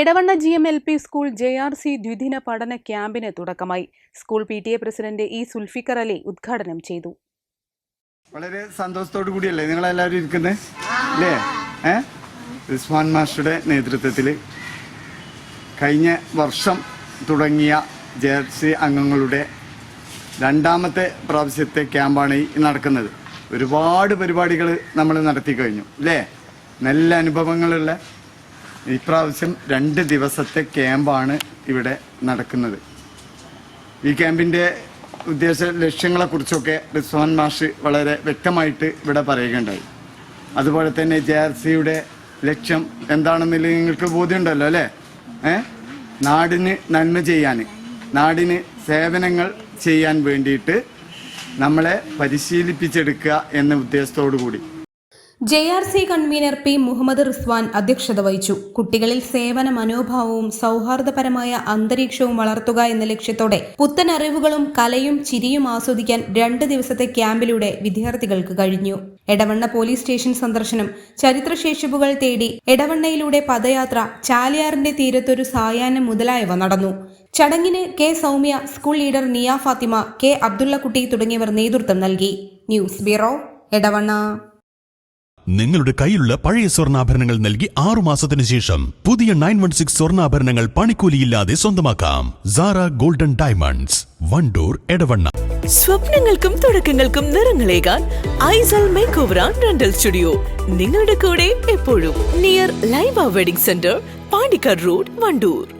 Edavanna G M L P school J R C ദ്വിദിന പഠന ക്യാമ്പിന് തുടക്കമായി. School P T A president E Zulfikar Ali ഉദ്ഘാടനം ചെയ്തു. വളരെ സന്തോഷത്തോടു കൂടിയല്ലേ നിങ്ങളെല്ലാവരും ഇരിക്കുന്നത് ഉസ്മാൻ മാസ്റ്ററുടെ നേതൃത്വത്തിൽ കഴിഞ്ഞ വർഷം തുടങ്ങിയ ജെ ആർ സി അംഗങ്ങളുടെ രണ്ടാമത്തെ പ്രാവശ്യത്തെ ക്യാമ്പാണ് ഈ നടക്കുന്നത്. ഒരുപാട് പരിപാടികൾ നമ്മൾ നടത്തി കഴിഞ്ഞു. അല്ലേ നല്ല അനുഭവങ്ങളുള്ള ഇപ്രാവശ്യം രണ്ട് ദിവസത്തെ ക്യാമ്പാണ് ഇവിടെ നടക്കുന്നത്. ഈ ക്യാമ്പിന്റെ ഉദ്ദേശ ലക്ഷ്യങ്ങളെക്കുറിച്ചൊക്കെ റിസ്വാൻ മാഷ് വളരെ വ്യക്തമായിട്ട് ഇവിടെ പറയുകയുണ്ടായി. അതുപോലെ തന്നെ ജെ ആർ സിയുടെ ലക്ഷ്യം എന്താണെന്നില്ല നിങ്ങൾക്ക് ബോധ്യമുണ്ടല്ലോ അല്ലേ? ഏ? നാടിന് നന്മ ചെയ്യാൻ നാടിന് സേവനങ്ങൾ ചെയ്യാൻ വേണ്ടിയിട്ട് നമ്മളെ പരിശീലിപ്പിച്ചെടുക്കുക എന്ന ഉദ്ദേശത്തോടു കൂടി J R C convener P Muhammad Rizwan അധ്യക്ഷത വഹിച്ചു. കുട്ടികളിൽ സേവന മനോഭാവവും സൗഹാർദ്ദപരമായ അന്തരീക്ഷവും വളർത്തുക എന്ന ലക്ഷ്യത്തോടെ പുത്തൻ അറിവുകളും കലയും ചിരിയും ആസ്വദിക്കാൻ രണ്ട് ദിവസത്തെ ക്യാമ്പിലൂടെ വിദ്യാർത്ഥികൾക്ക് കഴിഞ്ഞു. എടവണ്ണ പോലീസ് സ്റ്റേഷൻ സന്ദർശനം ചരിത്രശേഷിപ്പുകൾ തേടി എടവണ്ണയിലൂടെ പദയാത്ര ചാലിയാറിന്റെ തീരത്തൊരു സായാഹ്നം മുതലായവ നടന്നു. ചടങ്ങിന് K Soumya school leader Niya Fathima K Abdullakutty തുടങ്ങിയവർ നേതൃത്വം നൽകി. News bureau Edavanna. നിങ്ങളുടെ കയ്യിലുള്ള പഴയ സ്വർണാഭരണങ്ങൾ നൽകി ആറു മാസത്തിന് ശേഷം പുതിയ നയൻ വൺ സിക്സ് സ്വർണാഭരണങ്ങൾ പണിക്കൂലിയില്ലാതെ സ്വന്തമാക്കാം. Sara golden diamonds Wandoor Edavanna. സ്വപ്നങ്ങൾക്കും തുടക്കങ്ങൾക്കും നിറങ്ങളേകാൻ Aisal make over rental studio. നിങ്ങളുടെ കൂടെ എപ്പോഴും near Laiba wedding centre Pandikkad road Wandoor.